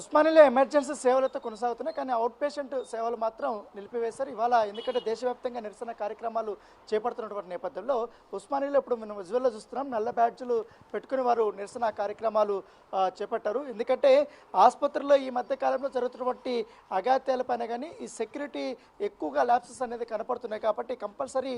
ఉస్మానియాలో emergency సేవలతో కొనసాగుతున్నాయి కానీ అవుట్ పేషెంట్ సేవలు మాత్రం నిలిపివేశారు. ఇవాళ ఎందుకంటే దేశవ్యాప్తంగా నిరసన కార్యక్రమాలు చేపడుతున్నటువంటి నేపథ్యంలో ఉస్మానియాలో ఇప్పుడు మనం విజువల్లో చూస్తున్నాం నల్ల బ్యాడ్జులు పెట్టుకుని వారు నిరసన కార్యక్రమాలు చేపట్టారు. ఎందుకంటే ఆసుపత్రిలో ఈ మధ్య కాలంలో జరుగుతున్నటువంటి అగాత్యాలపైన కానీ ఈ సెక్యూరిటీ ఎక్కువగా ల్యాప్సెస్ అనేది కనపడుతున్నాయి కాబట్టి కంపల్సరీ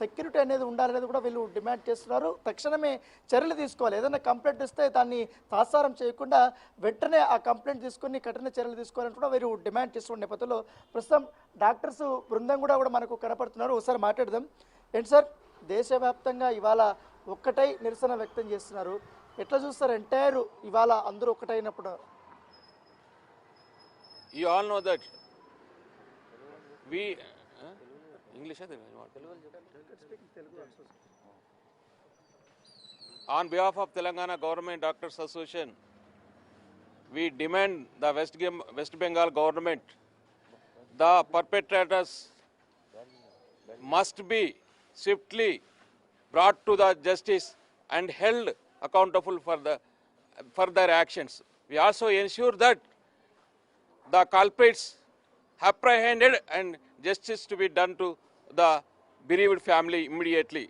సెక్యూరిటీ అనేది ఉండాలనేది కూడా వీళ్ళు డిమాండ్ చేస్తున్నారు. తక్షణమే చర్యలు తీసుకోవాలి. ఏదైనా కంప్లైంట్ ఇస్తే దాన్ని తాత్సారం చేయకుండా వెంటనే ఆ కంప్లైంట్ తీసుకొని కఠిన చర్యలు తీసుకోవాలని కూడా వీరు డిమాండ్ చేస్తున్న నేపథ్యంలో ప్రస్తుతం డాక్టర్స్ బృందం కూడా కూడా మనకు కనపడుతున్నారు. ఒకసారి మాట్లాడదాం. ఏంటి సార్? దేశవ్యాప్తంగా ఇవాళ ఒక్కటై నిరసన వ్యక్తం చేస్తున్నారు. ఎట్లా చూస్తారు? ఎంటైర్ ఇవాళ అందరూ ఒక్కటైనప్పుడు. You all know that we huh? On behalf of Telangana government doctors association we demand the West, Gem- West Bengal government, the perpetrators must be swiftly brought to the justice and held accountable for the for their actions. We also ensure that the culprits apprehended and justice to be done to the bereaved family immediately.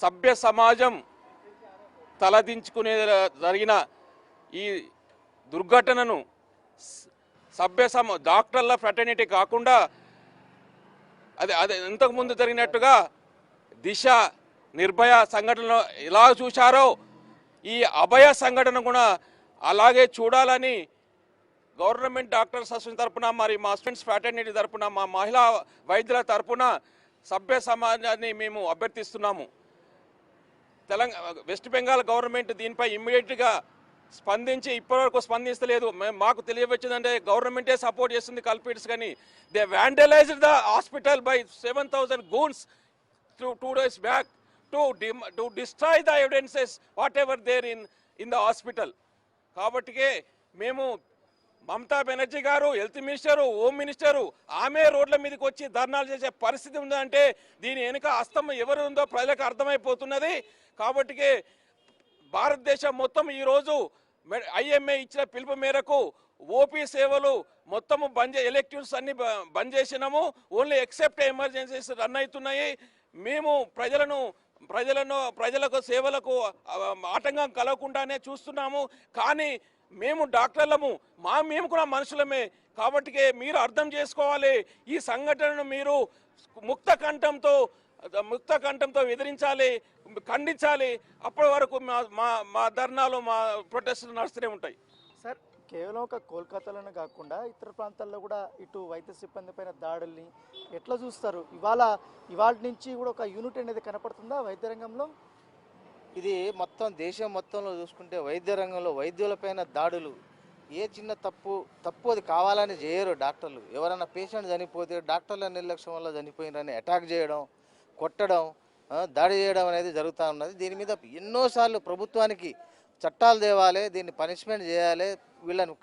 సభ్య సమాజం తలదించుకునే జరిగిన ఈ దుర్ఘటనను సభ్య సమ డాక్టర్ల fraternity కాకుండా అదే అదే ఇంతకుముందు జరిగినట్టుగా దిశ నిర్భయ సంఘటనలో ఎలా చూశారో ఈ అభయ సంఘటన కూడా అలాగే చూడాలని గవర్నమెంట్ డాక్టర్స్ అసోసియేషన్ తరఫున మరి మా స్టూడెంట్స్ ఫ్రాటర్నిటీ తరఫున మా మహిళా వైద్యుల తరపున సభ్య సమాజాన్ని మేము అభ్యర్థిస్తున్నాము. తెలంగాణ వెస్ట్ బెంగాల్ గవర్నమెంట్ దీనిపై ఇమ్మీడియట్గా స్పందించి ఇప్పటివరకు స్పందిస్తలేదు. మేము మాకు తెలియవచ్చిందంటే గవర్నమెంటే సపోర్ట్ చేస్తుంది కల్పిట్స్ కానీ they vandalized the hospital by seven thousand goons two two days back to to destroy the evidences whatever there in in the hospital కాబట్టికే మేము మమతా బెనర్జీ గారు హెల్త్ మినిస్టరు హోమ్ మినిస్టరు ఆమె రోడ్ల మీదకి వచ్చి ధర్నాలు చేసే పరిస్థితి ఉందంటే దీని వెనుక అస్తం ఎవరు ఉందో ప్రజలకు అర్థమైపోతున్నది. కాబట్టికే భారతదేశం మొత్తం ఈరోజు ఐఎంఏ ఇచ్చిన పిలుపు మేరకు ఓపీ సేవలు మొత్తము బంద్ చే- ఎలెక్టివ్స్ అన్ని బంద్ చేసినాము. ఓన్లీ ఎక్సెప్ట్ ఎమర్జెన్సీస్ రన్ అవుతున్నాయి. మేము ప్రజలను ప్రజలను ప్రజలకు సేవలకు ఆటంకం కలగకుండానే చూస్తున్నాము. కానీ మేము డాక్టర్లము మా మేము కూడా మనుషులమే. కాబట్టికే మీరు అర్థం చేసుకోవాలి. ఈ సంఘటనను మీరు ముక్త కంఠంతో ముక్త కంఠంతో ఎదిరించాలి ఖండించాలి. అప్పటి వరకు మా మా మా ధర్నాలు మా ప్రొటెస్టులు నడుస్తూనే ఉంటాయి. సార్ కేవలం ఒక కోల్కతాలోనే కాకుండా ఇతర ప్రాంతాల్లో కూడా ఇటు వైద్య సిబ్బంది పైన దాడుల్ని ఎట్లా చూస్తారు? ఇవాళ ఇవాళ నుంచి కూడా ఒక యూనిట్ అనేది కనపడుతుందా వైద్య రంగంలో? ఇది మొత్తం దేశం మొత్తంలో చూసుకుంటే వైద్య రంగంలో వైద్యులపైన దాడులు. ఏ చిన్న తప్పు తప్పు అది కావాలని చేయరు డాక్టర్లు. ఎవరైనా పేషెంట్ చనిపోతే డాక్టర్ల నిర్లక్ష్యం వల్ల చనిపోయినని అటాక్ చేయడం కొట్టడం దాడి చేయడం అనేది జరుగుతూ ఉన్నది. దీని మీద ఎన్నోసార్లు ప్రభుత్వానికి చట్టాలు తేవాలి దీన్ని పనిష్మెంట్ చేయాలి వీళ్ళను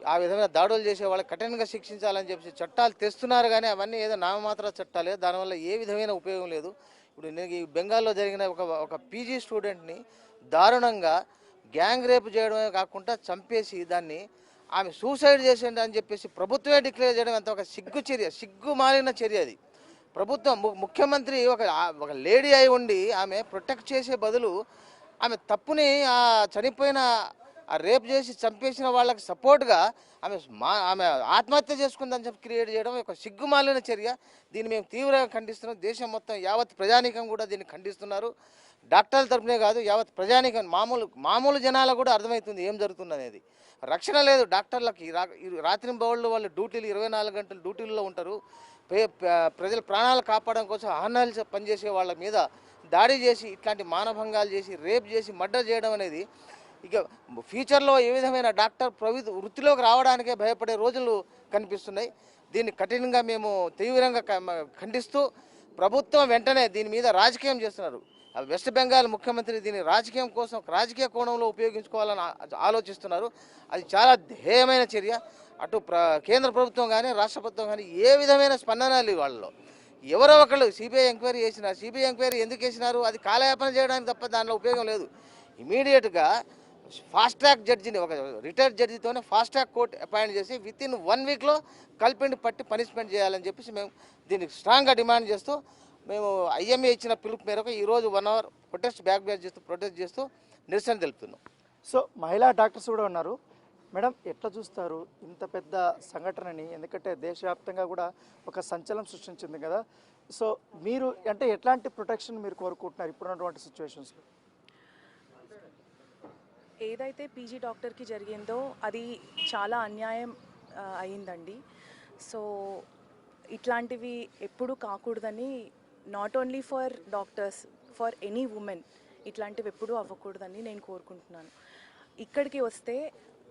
ఆ విధమైన దాడులు చేసే వాళ్ళకి కఠినంగా శిక్షించాలని చెప్పి చట్టాలు తెస్తున్నారు కానీ అవన్నీ ఏదో నామమాత్ర చట్టాలే. దానివల్ల ఏ విధమైన ఉపయోగం లేదు. ఇప్పుడు నేను ఈ బెంగాల్లో జరిగిన ఒక ఒక పీజీ స్టూడెంట్ని దారుణంగా గ్యాంగ్ రేప్ చేయడమే కాకుండా చంపేసి దాన్ని ఆమె సూసైడ్ చేసేయండి అని చెప్పేసి ప్రభుత్వమే డిక్లేర్ చేయడం ఎంత ఒక సిగ్గు చర్య సిగ్గు మాలిన చర్య అది. ప్రభుత్వం ము- ముఖ్యమంత్రి ఒక ఒక లేడీ అయి ఉండి ఆమె ప్రొటెక్ట్ చేసే బదులు ఆమె తప్పుని ఆ చనిపోయిన ఆ రేప్ చేసి చంపేసిన వాళ్ళకి సపోర్ట్గా ఆమె మా ఆమె ఆత్మహత్య చేసుకుందని చెప్పి క్రియేట్ చేయడం ఒక సిగ్గుమాలిన చర్య. దీన్ని మేము తీవ్రంగా ఖండిస్తున్నాం. దేశం మొత్తం యావత్ ప్రజానీకం కూడా దీన్ని ఖండిస్తున్నారు. డాక్టర్ల తరపునే కాదు యావత్ ప్రజానీకం మామూలు మామూలు జనాలకు కూడా అర్థమవుతుంది ఏం జరుగుతుంది అనేది రక్షణ లేదు డాక్టర్లకి రా రాత్రి బౌళ్ళు వాళ్ళు డ్యూటీలు ఇరవై నాలుగు గంటలు డ్యూటీల్లో ఉంటారు. ప్రజల ప్రాణాలు కాపాడడం కోసం ఆహ్నాలు పనిచేసే వాళ్ళ మీద దాడి చేసి ఇట్లాంటి మానభంగాలు చేసి రేప్ చేసి మర్డర్ చేయడం అనేది ఇక ఫ్యూచర్లో ఏ విధమైన డాక్టర్ ప్రవి వృత్తిలోకి రావడానికే భయపడే రోజులు కనిపిస్తున్నాయి. దీన్ని కఠినంగా మేము తీవ్రంగా ఖండిస్తూ ప్రభుత్వం వెంటనే దీని మీద రాజకీయం చేస్తున్నారు. వెస్ట్ బెంగాల్ ముఖ్యమంత్రి దీన్ని రాజకీయం కోసం రాజకీయ కోణంలో ఉపయోగించుకోవాలని ఆలోచిస్తున్నారు. అది చాలా ధ్యేయమైన చర్య. అటు ప్ర కేంద్ర ప్రభుత్వం కానీ రాష్ట్ర ప్రభుత్వం కానీ ఏ విధమైన స్పందన లేవు వాళ్ళలో. ఎవరో ఒకళ్ళు సిబిఐ ఎంక్వైరీ చేసినారు సిబిఐ ఎంక్వైరీ ఎందుకు చేసినారు? అది కాలయాపన చేయడానికి తప్ప దానిలో ఉపయోగం లేదు. ఇమీడియట్గా ఫాస్ట్ ట్రాక్ జడ్జిని ఒక రిటైర్డ్ జడ్జితోనే ఫాస్ట్ ట్రాక్ కోర్ట్ అపాయింట్ చేసి విత్ ఇన్ వన్ వీక్లో కల్పిండి పట్టి పనిష్మెంట్ చేయాలని చెప్పేసి మేము దీనికి స్ట్రాంగ్గా డిమాండ్ చేస్తూ మేము ఐఎంఏ ఇచ్చిన పిలుపు మేరకు ఈరోజు one hour protest back back చేస్తూ ప్రొటెస్ట్ చేస్తూ నిరసన తెలుపుతున్నాం. సో మహిళా డాక్టర్స్ కూడా ఉన్నారు. మేడం ఎట్లా చూస్తారు ఇంత పెద్ద సంఘటనని? ఎందుకంటే దేశవ్యాప్తంగా కూడా ఒక సంచలనం సృష్టించింది కదా. సో మీరు అంటే ఎట్లాంటి ప్రొటెక్షన్ మీరు కోరుకుంటున్నారు ఇప్పుడున్నటువంటి సిచ్యువేషన్స్లో ఏదైతే పీజీ డాక్టర్కి జరిగిందో అది చాలా అన్యాయం అయిందండి సో ఇట్లాంటివి ఎప్పుడూ కాకూడదని not only for doctors for any women ఇట్లాంటివి ఎప్పుడూ అవ్వకూడదని నేను కోరుకుంటున్నాను. ఇక్కడికి వస్తే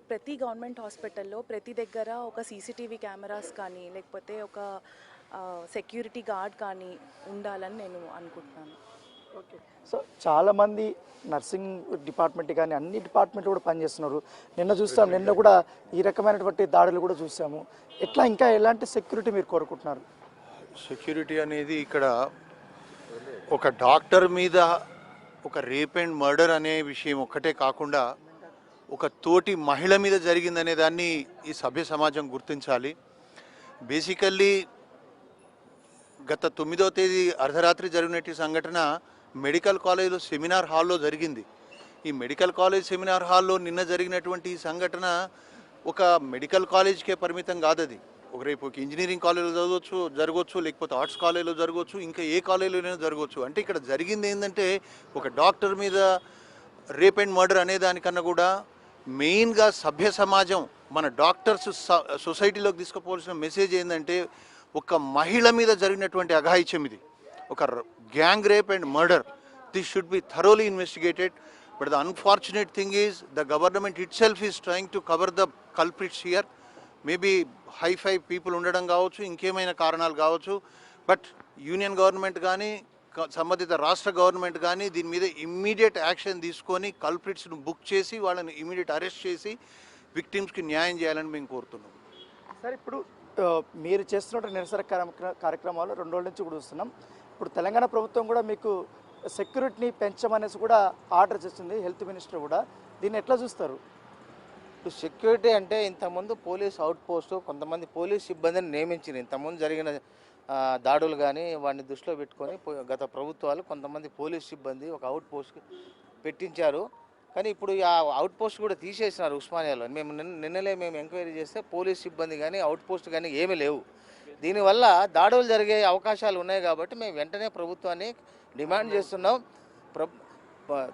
ప్రతి గవర్నమెంట్ హాస్పిటల్లో ప్రతి దగ్గర ఒక సీసీటీవీ కెమెరాస్ కానీ లేకపోతే ఒక సెక్యూరిటీ గార్డ్ కానీ ఉండాలని నేను అనుకుంటున్నాను. సో చాలామంది నర్సింగ్ డిపార్ట్మెంట్ కానీ అన్ని డిపార్ట్మెంట్లు కూడా పనిచేస్తున్నారు. నిన్న చూస్తాం నిన్న కూడా ఈ రకమైనటువంటి దాడులు కూడా చూసాము. ఎట్లా ఇంకా ఎలాంటి సెక్యూరిటీ మీరు కోరుకుంటున్నారు? సెక్యూరిటీ అనేది ఇక్కడ ఒక డాక్టర్ మీద ఒక రేప్ అండ్ మర్డర్ అనే విషయం ఒక్కటే కాకుండా ఒక తోటి మహిళ మీద జరిగిందనే దాన్ని ఈ సభ్య సమాజం గుర్తించాలి. బేసికల్లీ గత తొమ్మిదవ తేదీ అర్ధరాత్రి జరిగినట్టు సంఘటన మెడికల్ కాలేజ్లో సెమినార్ హాల్లో జరిగింది. ఈ మెడికల్ కాలేజ్ సెమినార్ హాల్లో నిన్న జరిగినటువంటి ఈ సంఘటన ఒక మెడికల్ కాలేజ్కే పరిమితం కాదు అది ఒక రేపు ఒక ఇంజనీరింగ్ కాలేజ్లో చదవచ్చు జరగవచ్చు లేకపోతే ఆర్ట్స్ కాలేజ్లో జరగవచ్చు ఇంకా ఏ కాలేజీలోనైనా జరగవచ్చు అంటే ఇక్కడ జరిగింది ఏంటంటే ఒక డాక్టర్ మీద రేప్ అండ్ మర్డర్ అనే దానికన్నా కూడా మెయిన్గా సభ్య సమాజం మన డాక్టర్స్ స- సొసైటీలోకి తీసుకుపోవాల్సిన మెసేజ్ ఏంటంటే ఒక మహిళ మీద జరిగినటువంటి అఘాయిత్యం ఇది. ఒక gang rape and murder this should be thoroughly investigated but the unfortunate thing is the government itself is trying to cover the culprits here maybe hi fi people ఉండడం కావచ్చు ఇంకేమైనా కారణాలు కావచ్చు. బట్ యూనియన్ గవర్నమెంట్ కానీ సంబంధిత రాష్ట్ర government కానీ దీని మీద ఇమ్మీడియట్ యాక్షన్ తీసుకొని కల్ప్రిట్స్ను బుక్ చేసి వాళ్ళని ఇమ్మీడియట్ అరెస్ట్ చేసి విక్టిమ్స్కి న్యాయం చేయాలని మేము కోరుతున్నాం. సార్ ఇప్పుడు మీరు చేస్తున్న నిరసన కార్యక్రమాలు రెండు రోజుల నుంచి కూడా చూస్తున్నాం. ఇప్పుడు తెలంగాణ ప్రభుత్వం కూడా మీకు సెక్యూరిటీని పెంచమనేసి కూడా ఆర్డర్ చేస్తుంది హెల్త్ మినిస్టర్ కూడా. దీన్ని ఎట్లా చూస్తారు? ఇప్పుడు సెక్యూరిటీ అంటే ఇంతకుముందు పోలీస్ అవుట్ పోస్ట్ కొంతమంది పోలీస్ సిబ్బందిని నియమించింది ఇంతకుముందు జరిగిన దాడులు కానీ వాడిని దృష్టిలో పెట్టుకొని పో- గత ప్రభుత్వాలు కొంతమంది పోలీస్ సిబ్బంది ఒక అవుట్ పోస్ట్ పెట్టించారు. కానీ ఇప్పుడు ఆ అవుట్ పోస్ట్ కూడా తీసేసినారు ఉస్మానియాలో. మేము నిన్న- నిన్నలే మేము ఎంక్వైరీ చేస్తే పోలీస్ సిబ్బంది కానీ అవుట్ పోస్ట్ కానీ ఏమీ లేవు. దీనివల్ల దాడులు జరిగే అవకాశాలు ఉన్నాయి కాబట్టి మేము వెంటనే ప్రభుత్వాన్ని డిమాండ్ చేస్తున్నాం.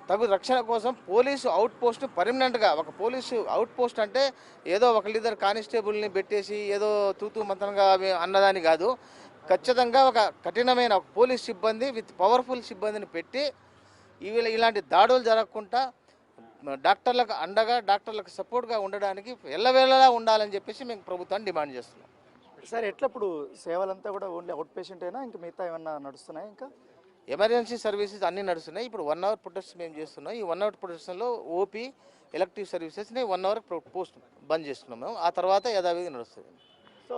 తగు రక్షణ కోసం పోలీసు అవుట్ పోస్ట్ పర్మనెంట్గా ఒక పోలీసు అవుట్ పోస్ట్ అంటే ఏదో ఒకళ్ళిద్దరు కానిస్టేబుల్ని పెట్టేసి ఏదో తూతూ మంతనంగా అన్నదాని కాదు. ఖచ్చితంగా ఒక కఠినమైన ఒక పోలీస్ సిబ్బంది విత్ పవర్ఫుల్ సిబ్బందిని పెట్టి ఇవి ఇలాంటి దాడులు జరగకుండా డాక్టర్లకు అండగా డాక్టర్లకు సపోర్ట్గా ఉండడానికి ఎల్లవేళలా ఉండాలని చెప్పేసి మేము ప్రభుత్వాన్ని డిమాండ్ చేస్తున్నాం. సార్ ఎట్లా ఇప్పుడు సేవలంతా కూడా ఓన్లీ అవుట్ పేషెంట్ అయినా ఇంకా మిగతా ఏమన్నా నడుస్తున్నాయి ఇంకా? ఎమర్జెన్సీ సర్వీసెస్ అన్నీ నడుస్తున్నాయి. ఇప్పుడు వన్ అవర్ ప్రొటెస్ట్ మేము చేస్తున్నాం. ఈ వన్ అవర్ ప్రొటెక్షన్లో ఓపీ ఎలక్టివ్ సర్వీసెస్ని వన్ అవర్ పోస్ట్ బంద్ చేస్తున్నాం మేము. ఆ తర్వాత యథావిధి నడుస్తుంది. సో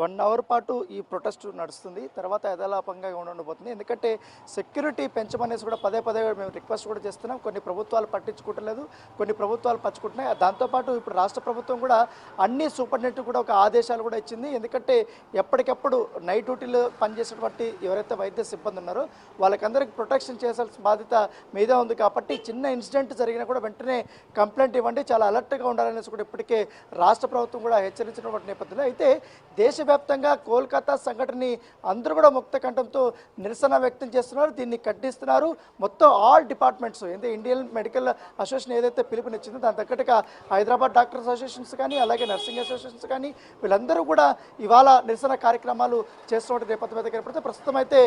వన్ అవర్ పాటు ఈ ప్రొటెస్ట్ నడుస్తుంది. తర్వాత యథాలాపంగా ఉండబోతుంది. ఎందుకంటే సెక్యూరిటీ పెంచమనేసి కూడా పదే పదే మేము రిక్వెస్ట్ కూడా చేస్తున్నాం. కొన్ని ప్రభుత్వాలు పట్టించుకోవట్లేదు. కొన్ని ప్రభుత్వాలు పచ్చుకుంటున్నాయి దాంతోపాటు ఇప్పుడు రాష్ట్ర ప్రభుత్వం కూడా అన్ని సూపరింటెండెంట్ కూడా ఒక ఆదేశాలు కూడా ఇచ్చింది. ఎందుకంటే ఎప్పటికప్పుడు నైట్ డ్యూటీలో పనిచేసేటువంటి ఎవరైతే వైద్య సిబ్బంది ఉన్నారో వాళ్ళకందరికీ ప్రొటెక్షన్ చేయాల్సిన బాధ్యత మీదే ఉంది కాబట్టి చిన్న ఇన్సిడెంట్ జరిగినా కూడా వెంటనే కంప్లైంట్ ఇవ్వండి. చాలా అలర్ట్గా ఉండాలనేసి కూడా ఇప్పటికే రాష్ట్ర ప్రభుత్వం కూడా హెచ్చరించినటువంటి నేపథ్యంలో. అయితే దేశ దేశవ్యాప్తంగా కోల్కతా సంఘటనని అందరూ కూడా ముక్త కంఠంతో నిరసన వ్యక్తం చేస్తున్నారు. దీన్ని ఖండిస్తున్నారు. మొత్తం ఆల్ డిపార్ట్మెంట్స్ అంటే ఇండియన్ మెడికల్ అసోసియేషన్ ఏదైతే పిలుపునిచ్చిందో దాని తగ్గట్టుగా హైదరాబాద్ డాక్టర్స్ అసోసియేషన్స్ కానీ అలాగే నర్సింగ్ అసోసియేషన్స్ కానీ వీళ్ళందరూ కూడా ఇవాళ నిరసన కార్యక్రమాలు చేస్తున్నట్టు రేపటి మీద కనపడితే ప్రస్తుతం అయితే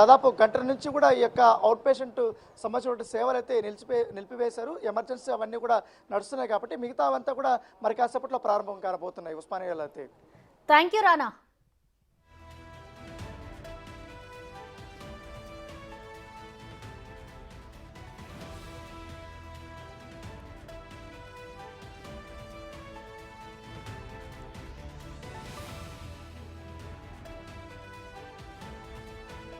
దాదాపు గంటల నుంచి కూడా ఈ యొక్క అవుట్ పేషెంట్ సంబంధించిన సేవలు అయితే నిలిచిపే నిలిపివేశారు. ఎమర్జెన్సీ అవన్నీ కూడా నడుస్తున్నాయి కాబట్టి మిగతా అవంతా కూడా మరి కాసేపట్లో ప్రారంభం కాబోతున్నాయి ఉస్మానియాలో అయితే థ్యాంక్ యూ రానా